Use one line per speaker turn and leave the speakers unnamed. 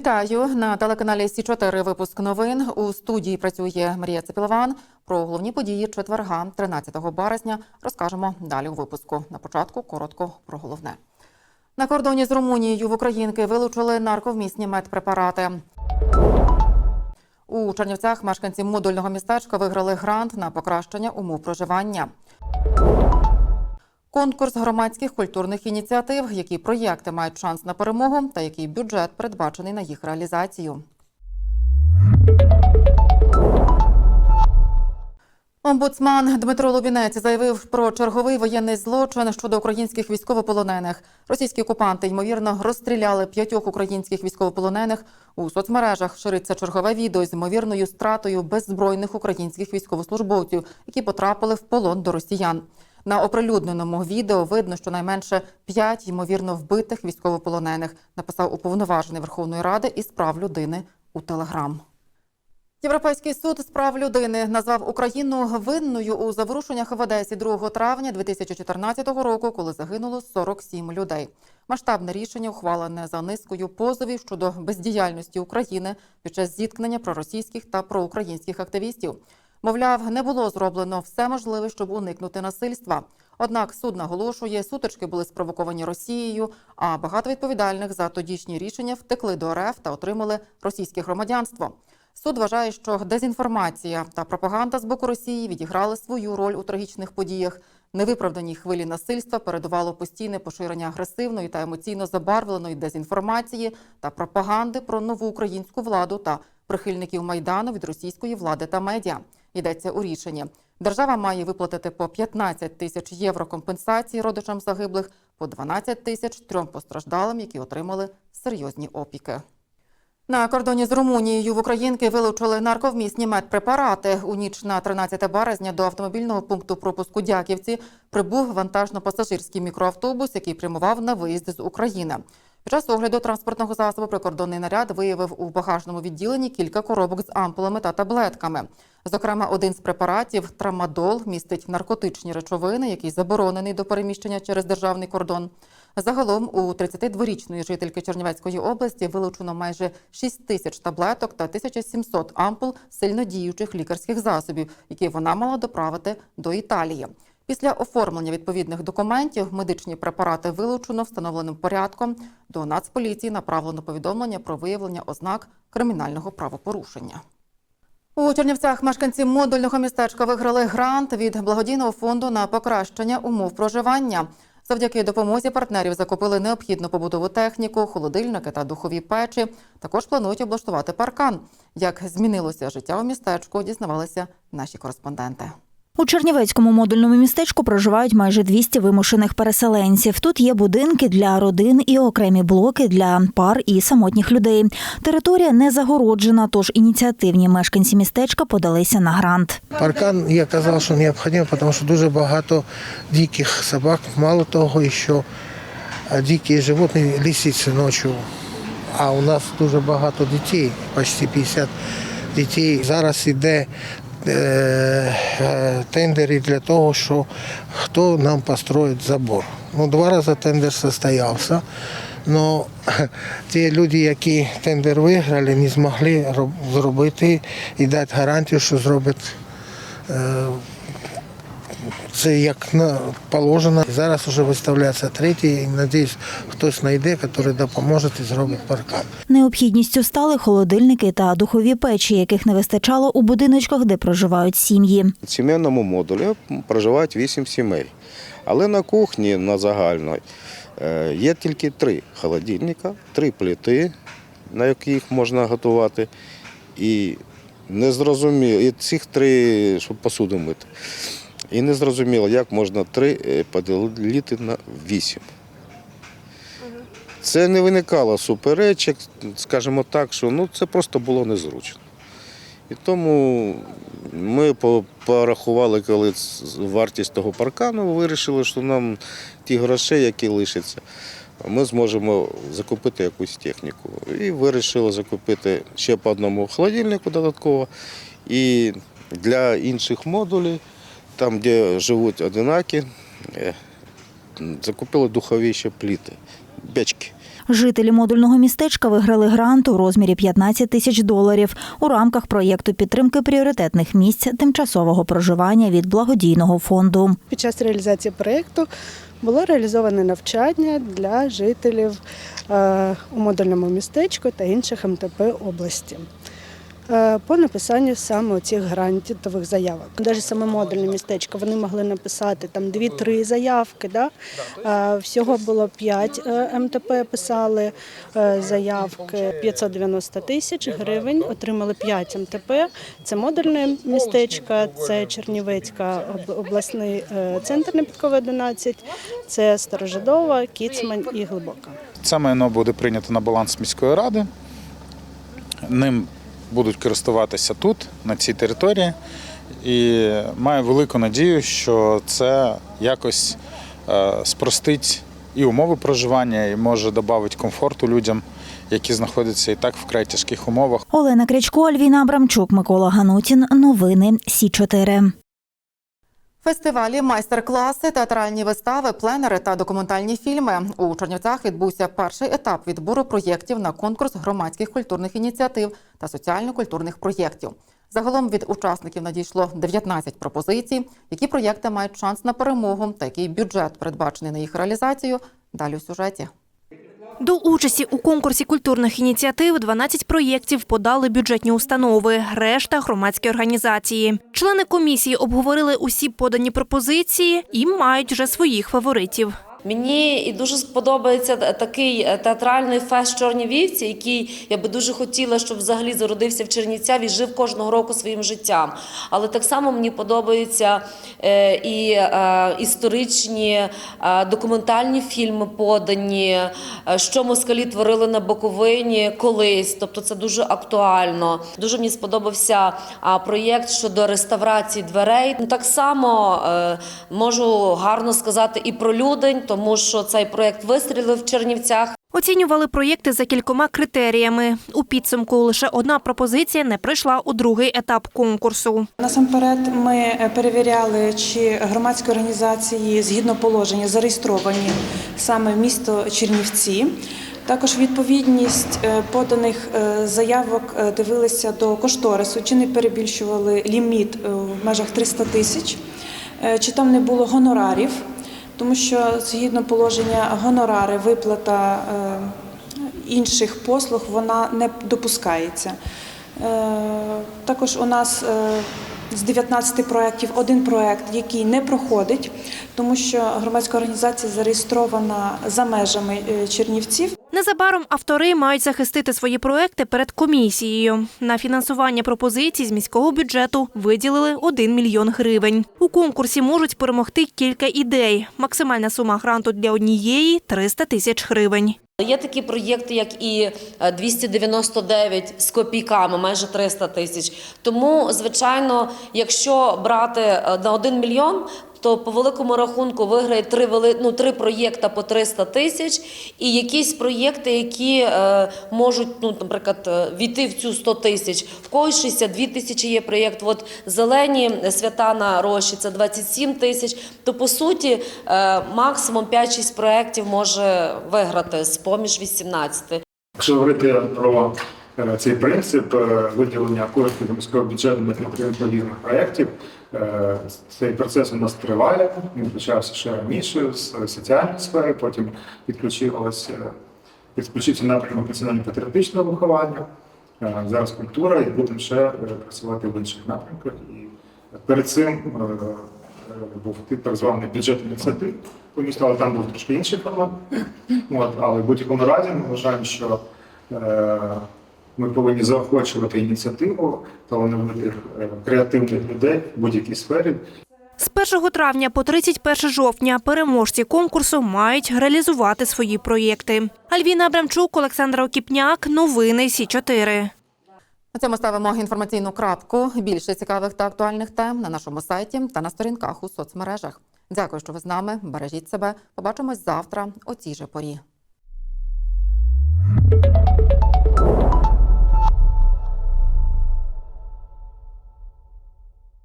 Вітаю на телеканалі Сі 4 Випуск новин у студії працює Марія Цепілован. Про головні події четверга, 13 березня, розкажемо далі у випуску. На початку коротко про головне. На кордоні з Румунією в Українки вилучили нарковмісні медпрепарати. У Чернівцях мешканці модульного містечка виграли грант на покращення умов проживання. Конкурс громадських культурних ініціатив, які проєкти мають шанс на перемогу, та який бюджет передбачений на їх реалізацію. Омбудсман Дмитро Лубінець заявив про черговий воєнний злочин щодо українських військовополонених. Російські окупанти ймовірно розстріляли п'ятьох українських військовополонених. У соцмережах шириться чергове відео з ймовірною стратою беззбройних українських військовослужбовців, які потрапили в полон до росіян. На оприлюдненому відео видно, що найменше п'ять ймовірно вбитих військовополонених, написав уповноважений Верховної Ради із прав людини у Телеграм. Європейський суд з прав людини назвав Україну винною у заворушеннях в Одесі 2 травня 2014 року, коли загинуло 47 людей. Масштабне рішення ухвалене за низкою позовів щодо бездіяльності України під час зіткнення проросійських та проукраїнських активістів. Мовляв, не було зроблено все можливе, щоб уникнути насильства. Однак суд наголошує, сутички були спровоковані Росією, а багато відповідальних за тодішні рішення втекли до РФ та отримали російське громадянство. Суд вважає, що дезінформація та пропаганда з боку Росії відіграли свою роль у трагічних подіях. Невиправданій хвилі насильства передувало постійне поширення агресивної та емоційно забарвленої дезінформації та пропаганди про нову українську владу та прихильників майдану від російської влади та медіа. Йдеться у рішенні. Держава має виплатити по 15 тисяч євро компенсації родичам загиблих, по 12 тисяч трьом постраждалим, які отримали серйозні опіки. На кордоні з Румунією в Українки вилучили нарковмісні медпрепарати. У ніч на 13 березня до автомобільного пункту пропуску Дяківці прибув вантажно-пасажирський мікроавтобус, який прямував на виїзд з України. Під час огляду транспортного засобу прикордонний наряд виявив у багажному відділенні кілька коробок з ампулами та таблетками. Зокрема, один з препаратів трамадол містить наркотичні речовини, який заборонений до переміщення через державний кордон. Загалом у 32-річної жительки Чернівецької області вилучено майже 6 тисяч таблеток та 1700 ампул сильнодіючих лікарських засобів, які вона мала доправити до Італії. Після оформлення відповідних документів медичні препарати вилучено встановленим порядком. До Нацполіції направлено повідомлення про виявлення ознак кримінального правопорушення. У Чернівцях мешканці модульного містечка виграли грант від благодійного фонду на покращення умов проживання. Завдяки допомозі партнерів закупили необхідну побутову техніку, холодильники та духові печі. Також планують облаштувати паркан. Як змінилося життя у містечку, дізнавалися наші кореспонденти.
У Чернівецькому модульному містечку проживають майже 200 вимушених переселенців. Тут є будинки для родин і окремі блоки для пар і самотніх людей. Територія не загороджена, тож ініціативні мешканці містечка подалися на грант.
Паркан я казав, що необхідно, тому що дуже багато диких собак. Мало того, що дикі животні лисиці ночі. А у нас дуже багато дітей, почти 50 дітей. Зараз іде е, е, тендери для того, що хто нам построїть забор. Ну, два рази тендер состоявся. Но ті люди, які тендер виграли, не змогли зробити і дати гарантію, що зроблять е, це як положено. Зараз вже виставляється третій, і надіюсь, хтось знайде, який допоможе і зробить паркан.
Необхідністю стали холодильники та духові печі, яких не вистачало у будиночках, де проживають сім'ї.
В сімейному модулі проживають вісім сімей. Але на кухні на загальної е, є тільки три холодильника, три плити, на яких можна готувати. І не зрозуміло, і цих три, щоб посуду мити. І не зрозуміло, як можна три е, поділити на вісім. Це не виникало суперечок, скажімо так, що ну, це просто було незручно. І тому ми порахували, коли вартість того паркану, вирішили, що нам ті гроші, які лишаться, ми зможемо закупити якусь техніку. І вирішили закупити ще по одному холодильнику додатково. І для інших модулів, там, де живуть одинаки, е, закупили духові ще пліти, печки.
Жителі модульного містечка виграли грант у розмірі 15 тисяч доларів у рамках проєкту підтримки пріоритетних місць тимчасового проживання від благодійного фонду.
Під час реалізації проєкту було реалізоване навчання для жителів е, у модульному містечку та інших МТП області. Е, По написанню саме цих грантових заявок. Навіть саме модульне містечко вони могли написати там 2-3 заявки. Да? Е, Всього було 5 МТП писали е, заявки 590 тисяч гривень. Отримали 5 МТП. Це модульне містечко, це Чернівецька об- обласний е, центр Непідковий 11, це Старожидова, Кіцмань і Глибока.
Це майно буде прийнято на баланс міської ради. Ним будуть користуватися тут, на цій території. І маю велику надію, що це якось е, спростить і умови проживання, і може додати комфорту людям, які знаходяться і так в вкрай тяжких умовах.
Олена Крячко, Альвіна Абрамчук, Микола Ганутін. Новини Сі 4
Фестивалі, майстер-класи, театральні вистави, пленери та документальні фільми. У Чернівцях відбувся перший етап відбору проєктів на конкурс громадських культурних ініціатив та соціально-культурних проєктів. Загалом від учасників надійшло 19 пропозицій, які проєкти мають шанс на перемогу та який бюджет передбачений на їх реалізацію. Далі у сюжеті.
До участі у конкурсі культурних ініціатив 12 проєктів подали бюджетні установи, решта громадські організації. Члени комісії обговорили усі подані пропозиції і мають вже своїх фаворитів.
Мені і дуже сподобається такий е, театральний фест «Чорні вівці», який я би дуже хотіла, щоб взагалі зародився в Чернівцях і жив кожного року своїм життям. Але так само мені подобаються е, і е, історичні документальні фільми подані, що москалі творили на Буковині колись. Тобто це дуже актуально. Дуже мені сподобався проєкт щодо реставрації дверей. Так само можу гарно сказати і про Людень, тому що цей проєкт вистрілив в Чернівцях.
Оцінювали проєкти за кількома критеріями. У підсумку лише одна пропозиція не пройшла у другий етап конкурсу.
Насамперед, ми перевіряли, чи громадські організації згідно положення зареєстровані саме в місто Чернівці. Також відповідність е, поданих е, заявок е, дивилися до кошторису, чи не перебільшували ліміт в межах 300 тисяч, чи там не було гонорарів, тому що згідно положення гонорари, виплата е, інших послуг вона не допускається. Е, Також у нас е, з 19 проєктів один проєкт, який не проходить, тому що громадська організація зареєстрована за межами е, Чернівців.
Незабаром автори мають захистити свої проекти перед комісією. На фінансування пропозицій з міського бюджету виділили 1 мільйон гривень. У конкурсі можуть перемогти кілька ідей. Максимальна сума гранту для однієї 300 тисяч гривень.
Є такі проєкти, як і е, 299 з копійками, майже 300 тисяч. Тому, звичайно, якщо брати е, на 1 мільйон, то по великому рахунку виграє три вели... ну, три проєкта по 300 тисяч, і якісь проєкти, які е, можуть, ну, наприклад, е, війти в цю 100 тисяч. В когось 62 тисячі є проєкт. От зелені свята на Рощі це 27 тисяч. То по суті, е, максимум 5-6 проєктів може виграти з поміж 18.
Якщо говорити про е, цей принцип е, виділення коштів міського бюджету на підтримку проєктів, цей процес у нас триває. Він почався ще раніше з соціальної сфери, потім підключився напрямок національно-патріотичного виховання. е, Зараз культура, і будемо ще е, працювати в інших напрямках. І перед цим е, е, був так званий бюджет ініціатив по але там був трошки інший формат. От, але в будь-якому разі ми вважаємо, що е, ми повинні заохочувати ініціативу талановитих е, креативних людей в будь-якій сфері.
З 1 травня по 31 жовтня переможці конкурсу мають реалізувати свої проєкти. Альвіна Абрамчук, Олександра Окіпняк. Новини Сі 4
На цьому ставимо інформаційну крапку. Більше цікавих та актуальних тем на нашому сайті та на сторінках у соцмережах. Дякую, що ви з нами. Бережіть себе. Побачимось завтра о цій же порі.